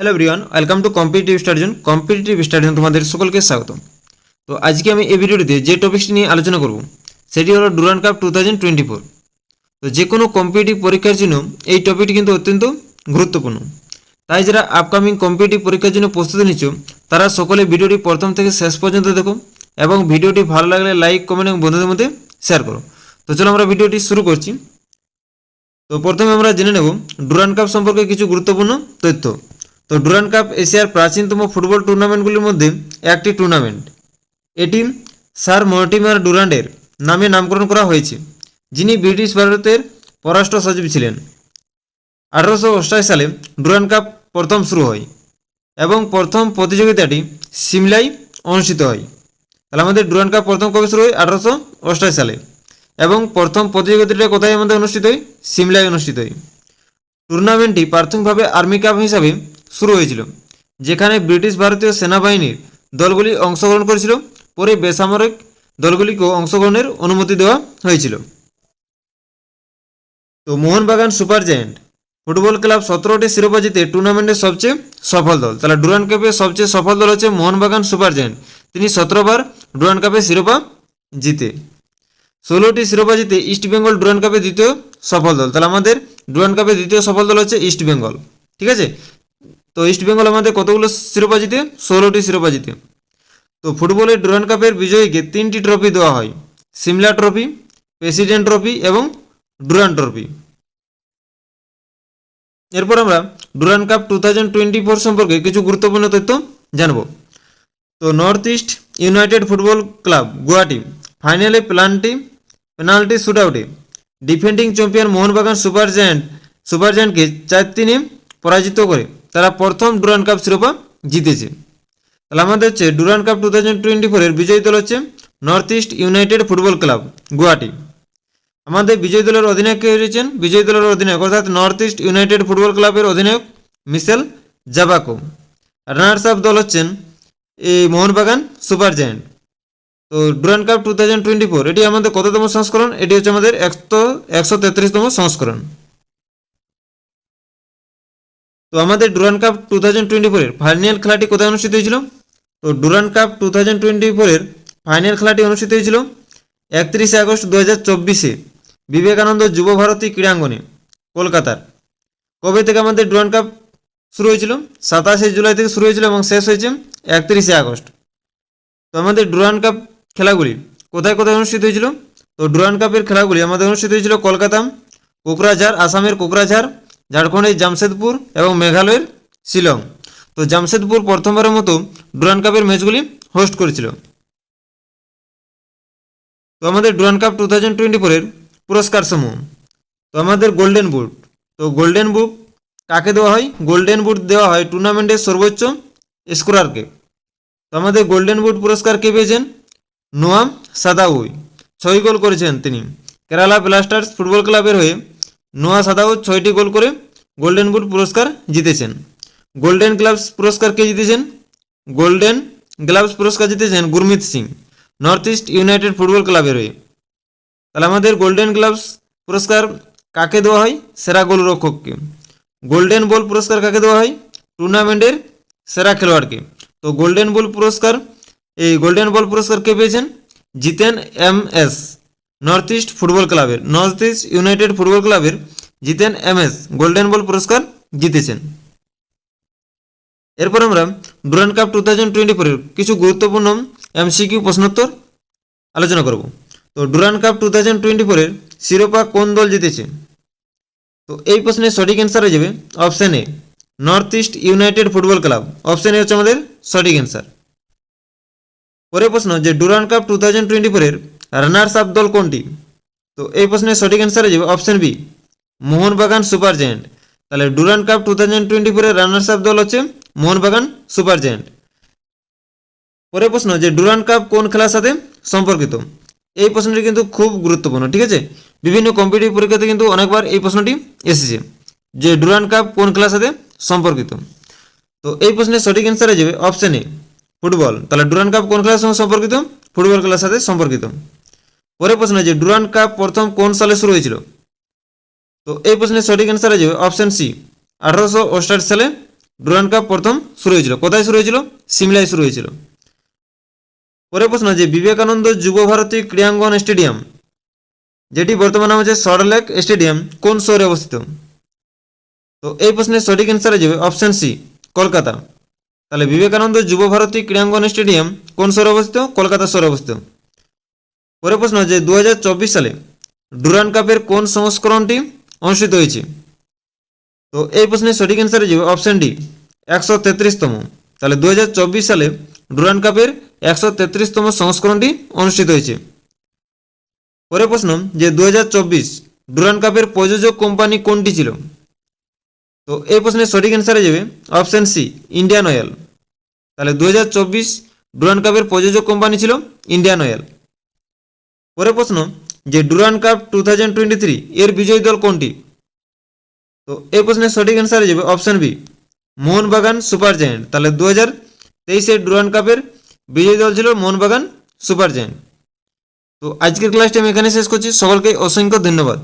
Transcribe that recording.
Hello everyone welcome to competitive স্টাডিজন competitive স্টাডিজন তোমাদের সকলকে স্বাগত তো আজকে আমি এই ভিডিওটিতে যে টপিকসটি নিয়ে আলোচনা করব, সেটি হলো Durand cup two thousand twenty four তো যে কোনো কম্পিটিটিভ পরীক্ষার জন্য এই টপিকটি কিন্তু অত্যন্ত গুরুত্বপূর্ণ। তাই যারা আপকামিং কম্পিটিটিভ পরীক্ষার জন্য প্রস্তুতি নিচ্ছ, তারা সকলে ভিডিওটি প্রথম থেকে শেষ পর্যন্ত দেখো এবং ভিডিওটি ভালো লাগলে লাইক কমেন্ট এবং বন্ধুদের মধ্যে শেয়ার করো। তো চলো আমরা ভিডিওটি শুরু করছি। তো প্রথমে আমরা জেনে নেব ডুরান কাপ সম্পর্কে কিছু গুরুত্বপূর্ণ তথ্য। তো ডুরান কাপ এশিয়ার প্রাচীনতম ফুটবল টুর্নামেন্টগুলির মধ্যে একটি টুর্নামেন্ট। এটি স্যার মর্টিমার ডুরান্ডের নামে নামকরণ করা হয়েছে, যিনি ব্রিটিশ ভারতের পররাষ্ট্র সচিব ছিলেন। আঠারোশো অষ্টাশি সালে ডুরান কাপ প্রথম শুরু হয় এবং প্রথম প্রতিযোগিতাটি সিমলায় অনুষ্ঠিত হয়। তাহলে আমাদের ডুরান কাপ প্রথম কবে শুরু হয়? আঠারোশো অষ্টাশি সালে। এবং প্রথম প্রতিযোগিতাটা কোথায় আমাদের অনুষ্ঠিত হয়? সিমলায় অনুষ্ঠিত হয়। টুর্নামেন্টটি প্রাথমিকভাবে আর্মি কাপ হিসাবে শুরু হয়েছিল, যেখানে ব্রিটিশ ভারতীয় সেনাবাহিনীর দলগুলি অংশগ্রহণ করেছিল, পরে বেসামরিক দলগুলিকেও অংশগ্রহণের অনুমতি দেওয়া হয়েছিল। তো Mohun Bagan super giant football club সতেরোটি শিরোপা জিতে টুর্নামেন্টের সবচেয়ে সফল দল। তাহলে ডুরান কাপের সবচেয়ে সফল দল হচ্ছে মোহনবাগান সুপার জায়েন্ট। তিনি সতেরোবার ডুরান কাপের শিরোপা জিতে, ষোলোটি শিরোপা জিতে ইস্ট বেঙ্গল ডুরান কাপের দ্বিতীয় সফল দল। তাহলে আমাদের ডুরান কাপের দ্বিতীয় সফল দল হচ্ছে ইস্ট বেঙ্গল। ঠিক আছে? তো ইস্ট বেঙ্গল আমাদের কতগুলো শিরোপা জিতে? ষোলোটি শিরোপা জিতে। তো ফুটবলের ডুরান কাপের বিজয়ীকে তিনটি ট্রফি দেওয়া হয়। সিমলা ট্রফি প্রেসিডেন্ট ট্রফি এবং ডুরান ট্রফি এরপর আমরা Durand cup two thousand twenty four সম্পর্কে কিছু গুরুত্বপূর্ণ তথ্য জানব। তো North East United football club Guwahati, ফাইনালে প্লান্টি penalty শুটআউটে। Defending champion Mohun Bagan super giant, super জায়ান্টকে চার তিনে পরাজিত করে। তারা প্রথম ডুরান কাপ শিরোপা জিতেছে। তাহলে আমাদের হচ্ছে Durand cup two thousand twenty ফোরের বিজয়ী দল হচ্ছে North East United football club Guwahati. আমাদের বিজয়ী দলের অধিনায়ক কে রয়েছেন? বিজয়ী দলের অধিনায়ক, অর্থাৎ নর্থ ইস্ট ইউনাইটেড ফুটবল ক্লাবের অধিনায়ক মিশেল জাবাকো রানার্স আপ দল হচ্ছেন এই মোহনবাগান সুপার জায়ান্ট। তো Durand cup two thousand twenty four এটি আমাদের কততম সংস্করণ? এটি হচ্ছে আমাদের একশো একশো তেত্রিশতম সংস্করণ। তো আমাদের Durand cup two thousand twenty ফোরের ফাইনাল খেলাটি কোথায় অনুষ্ঠিত হয়েছিল? তো Durand cup two thousand twenty ফোরের ফাইনাল খেলাটি অনুষ্ঠিত হয়েছিল একত্রিশে আগস্ট দু হাজার চব্বিশে বিবেকানন্দ যুব ভারতী ক্রীড়াঙ্গনে, কলকাতার। কবে থেকে আমাদের ডুরান কাপ শুরু হয়েছিল? সাতাশে জুলাই থেকে শুরু হয়েছিল এবং শেষ হয়েছে একত্রিশে আগস্ট। তো আমাদের ডুরান কাপ খেলাগুলি কোথায় কোথায় অনুষ্ঠিত হয়েছিল? তো ডুরান কাপের খেলাগুলি আমাদের অনুষ্ঠিত হয়েছিল কলকাতা কোকরাঝাড় আসামের কোকরাঝাড় ঝাড়খণ্ডের জামশেদপুর এবং মেঘালয়ের শিলং। তো জামশেদপুর প্রথমবারের মতো ডুরান কাপের ম্যাচগুলি হোস্ট করেছিল। তো আমাদের Durand cup two thousand twenty ফোরের পুরস্কার সমূহ। তো আমাদের গোল্ডেন বুট তো গোল্ডেন বুট কাকে দেওয়া হয়? গোল্ডেন বুট দেওয়া হয় টুর্নামেন্টের সর্বোচ্চ স্কোরারকে তো আমাদের গোল্ডেন বুট পুরস্কার কে পেয়েছেন? Noah Sadaoui. ছয় গোল করেছেন তিনি। কেরালা ব্লাস্টার্স ফুটবল ক্লাবের হয়ে নোয়া সাদাও ছয়টি গোল করে গোল্ডেন বুট পুরস্কার জিতেছেন। গোল্ডেন গ্লাভস পুরস্কার কে জিতেছেন? গোল্ডেন গ্লাভস পুরস্কার জিতেছেন Gurmeet Singh, North East United football ক্লাবের হয়ে। তাহলে আমাদের গোল্ডেন গ্লাভস পুরস্কার কাকে দেওয়া হয়? সেরা গোলরক্ষককে গোল্ডেন বল পুরস্কার কাকে দেওয়া হয়? টুর্নামেন্টের সেরা খেলোয়াড়কে। তো গোল্ডেন বল পুরস্কার, এই গোল্ডেন বল পুরস্কার কে পেয়েছেন? Jithin M S. North East football ক্লাবের নর্থ ইস্ট ইউনাইটেড ফুটবল ক্লাবের Jithin M S golden ball পুরস্কার জিতেছেন। এরপর আমরা Durand cup two thousand twenty ফোরের কিছু গুরুত্বপূর্ণ এমসিকিউ প্রশ্নোত্তর আলোচনা করব। তো Durand cup two thousand twenty ফোরের শিরোপা কোন দল জিতেছে? তো এই প্রশ্নের সঠিক অ্যান্সার হয়ে যাবে option A North East United football club option A হচ্ছে আমাদের সঠিক অ্যান্সার পরের প্রশ্ন যে Durand cup two thousand twenty ফোরের রানার্স আপ দল কোনটি? তো এই প্রশ্নের সঠিক অ্যান্সার হয়ে যাবে option B Mohun Bagan super giant. তাহলে Durand cup two thousand twenty ফোরের রানার্স আপ দল হচ্ছে মোহনবাগান সুপার জায়েন্ট। পরের প্রশ্ন, যে ডুরান কাপ কোন খেলার সাথে সম্পর্কিত? এই প্রশ্নটি কিন্তু খুব গুরুত্বপূর্ণ, ঠিক আছে? বিভিন্ন কম্পিটিটিভ পরীক্ষাতে কিন্তু অনেকবার এই প্রশ্নটি এসেছে, যে ডুরান কাপ কোন খেলার সাথে সম্পর্কিত? তো এই প্রশ্নের সঠিক অ্যান্সার হয়ে যাবে অপশান এ ফুটবল। তাহলে ডুরান কাপ কোন খেলার সঙ্গে সম্পর্কিত? ফুটবল খেলার সাথে সম্পর্কিত। পরের প্রশ্ন যে ডুরান কাপ প্রথম কোন সালে শুরু হয়েছিল? তো এই প্রশ্নের সঠিক অ্যান্সার যাবে অপশান সি আঠারোশো সালে ডুরান কাপ প্রথম শুরু হয়েছিল। কোথায় শুরু হয়েছিল? সিমলায় শুরু হয়েছিল। পরের প্রশ্ন যে বিবেকানন্দ যুব ভারতী ক্রীড়াঙ্গন স্টেডিয়াম, যেটি বর্তমান নাম হচ্ছে সল্টলেক স্টেডিয়াম, কোন শহরে অবস্থিত? তো এই প্রশ্নের সঠিক অ্যান্সার হয়ে যাবে অপশন সি কলকাতা। তাহলে বিবেকানন্দ যুব ভারতী ক্রীড়াঙ্গন স্টেডিয়াম কোন শহরে অবস্থিত? কলকাতা শহরে অবস্থিত। পরের প্রশ্ন যে দু হাজার চব্বিশ সালে ডুরান কাপের কোন সংস্করণটি অনুষ্ঠিত হয়েছে? তো এই প্রশ্নের সঠিক অ্যান্সার যাবে অপশন ডি একশো তেত্রিশতম। তাহলে দু হাজার চব্বিশ সালে ডুরান কাপের একশো তেত্রিশতম সংস্করণটি অনুষ্ঠিত হয়েছে। পরের প্রশ্ন যে দু ডুরান কাপের প্রযোজক কোম্পানি কোনটি ছিল? তো এই প্রশ্নের সঠিক অ্যান্সার যাবে অপশন সি ইন্ডিয়ান অয়েল তাহলে দু ডুরান কাপের প্রযোজক কোম্পানি ছিল ইন্ডিয়ান অয়েল পরের প্রশ্ন, যে Durand cup two thousand twenty three এর বিজয়ী দল কোনটি? তো এই প্রশ্নের সঠিক অ্যান্সার হয়ে যাবে option B Mohun Bagan super giant. তাহলে দু হাজার তেইশের ডুরান কাপের বিজয়ী দল ছিল মোহনবাগান সুপার জায়েন্ট। তো আজকের ক্লাসটি আমি এখানে শেষ করছি। সকলকে অসংখ্য ধন্যবাদ।